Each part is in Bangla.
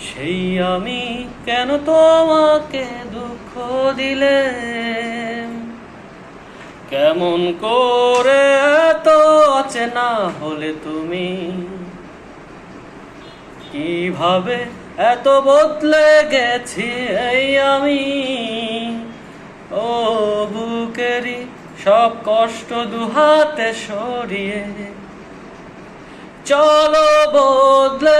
সেই আমি কেন তোমাকে দুঃখ দিলে? কেমন করে এত অচেনা হলে তুমি? কীভাবে এত বদলে গেছি এই আমি? ও বুকেরই সব কষ্ট দুহাতে সরিয়ে। চলো বদলে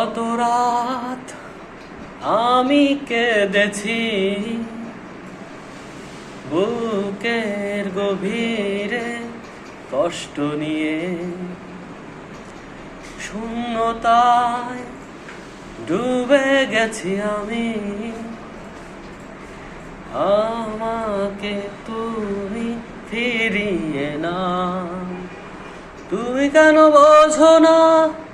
কত রাত আমি কেঁদেছি বুকের গভীরে কষ্ট নিয়ে। শূন্যতায় ডুবে গেছি আমি। আমাকে তুমি ফিরিয়ে না তুমি কেন বোঝো না